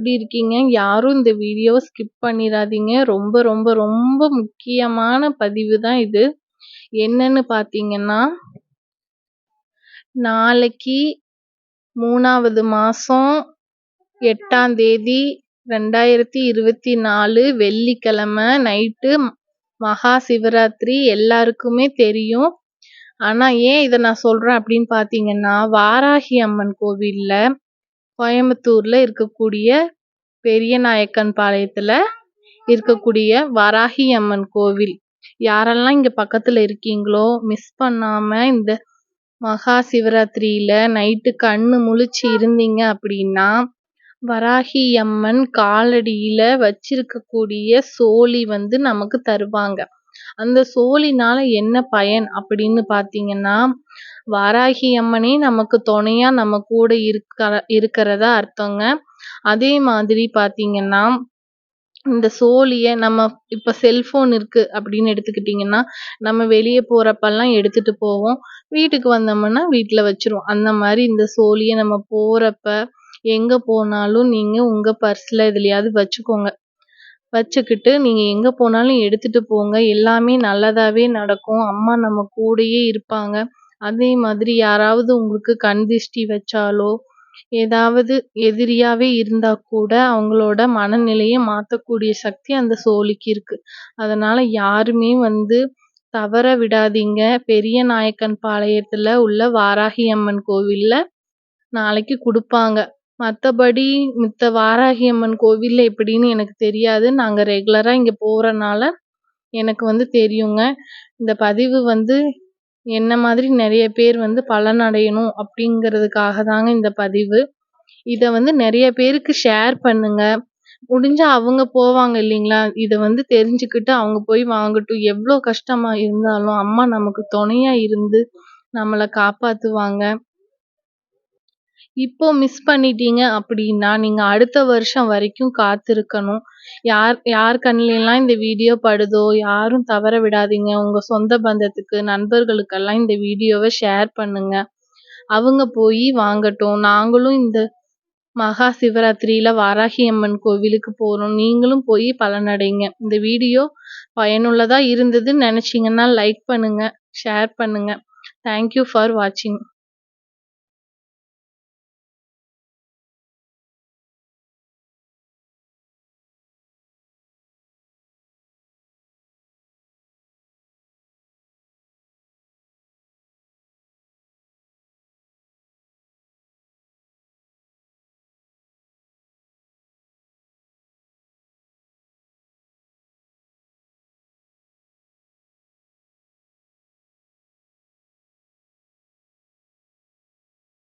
எப்படி இருக்கீங்க? யாரும் இந்த வீடியோ ஸ்கிப் பண்ணிடாதீங்க ரொம்ப ரொம்ப ரொம்ப முக்கியமான பதிவு தான் இது. என்னன்னு பார்த்தீங்கன்னா நாளைக்கு மூணாவது மாதம் எட்டாம் தேதி 2024 வெள்ளிக்கிழமை நைட்டு மகா சிவராத்திரி எல்லாருக்குமே தெரியும். ஆனால் ஏன் இதை நான் சொல்கிறேன் அப்படின்னு பார்த்தீங்கன்னா, வாராகி அம்மன் கோவிலில் கோயம்புத்தூர்ல இருக்கக்கூடிய பெரியநாயக்கன் பாளையத்துல இருக்கக்கூடிய வராகி அம்மன் கோவில். யாரெல்லாம் இங்க பக்கத்துல இருக்கீங்களோ மிஸ் பண்ணாம இந்த மகா சிவராத்திரியில நைட்டு கண்ணு முழிச்சு இருந்தீங்க அப்படின்னா, வராகி அம்மன் காலடியில வச்சிருக்கக்கூடிய சோழி வந்து நமக்கு தருவாங்க. அந்த சோலினால என்ன பயன் அப்படின்னு பார்த்தீங்கன்னா, வாராகி அம்மனே நமக்கு துணையா நம்ம கூட இருக்க இருக்கிறதா அர்த்தங்க. அதே மாதிரி பார்த்தீங்கன்னா, இந்த சோழிய நம்ம இப்ப செல்ஃபோன் இருக்கு அப்படின்னு எடுத்துக்கிட்டீங்கன்னா, நம்ம வெளிய போறப்பலாம் எடுத்துட்டு போவோம். வீட்டுக்கு வந்தோம்னா வீட்டுல வச்சிருவோம் அந்த மாதிரி இந்த சோழிய நம்ம போறப்ப, எங்க போனாலும் நீங்க உங்க பர்ஸ்ல எதுலயாவது வச்சுக்கோங்க. வச்சுக்கிட்டு நீங்க எங்க போனாலும் எடுத்துட்டு போங்க. எல்லாமே நல்லதாவே நடக்கும். அம்மா நம்ம கூடயே இருப்பாங்க. அதே மாதிரி யாராவது உங்களுக்கு கண் திஷ்டி வச்சாலோ, ஏதாவது எதிரியாவே இருந்தா கூட அவங்களோட மனநிலையை மாத்தக்கூடிய சக்தி அந்த சோலிக்கு இருக்கு. அதனால யாருமே வந்து தவற விடாதீங்க. பெரியநாயக்கன் பாளையத்துல உள்ள வாராகி அம்மன் கோவில்ல நாளைக்கு கொடுப்பாங்க மற்றபடி மித்த வாராகி அம்மன் கோவிலில் எப்படின்னு எனக்கு தெரியாது. நாங்கள் ரெகுலராக இங்கே போகிறனால எனக்கு வந்து தெரியுங்க. இந்த பதிவு வந்து என்ன மாதிரி நிறைய பேர் வந்து பலனடையணும் அப்படிங்கிறதுக்காக தாங்க இந்த பதிவு. இதை வந்து நிறைய பேருக்கு ஷேர் பண்ணுங்க. முடிஞ்சா அவங்க போவாங்க இல்லைங்களா இதை வந்து தெரிஞ்சுக்கிட்டு அவங்க போய் வாங்கட்டும். எவ்வளோ கஷ்டமா இருந்தாலும் அம்மா நமக்கு துணையா இருந்து நம்மளை காப்பாற்றுவாங்க இப்போ மிஸ் பண்ணிட்டீங்க அப்படின்னா, நீங்க அடுத்த வருஷம் வரைக்கும் காத்திருக்கணும். யார் யார் கண்லலாம் இந்த வீடியோ படுதோ யாரும் தவற விடாதீங்க. உங்க சொந்த பந்தத்துக்கு, நண்பர்களுக்கெல்லாம் இந்த வீடியோவ ஷேர் பண்ணுங்க. அவங்க போய் வாங்கட்டும். நாங்களும் இந்த மகா சிவராத்திரியில வாராகி அம்மன் கோவிலுக்கு போறோம். நீங்களும் போய் பலனடைங்க. இந்த வீடியோ பயனுள்ளதா இருந்ததுன்னு நினைச்சீங்கன்னா லைக் பண்ணுங்க, ஷேர் பண்ணுங்க. தேங்க் யூ ஃபார் வாட்சிங்.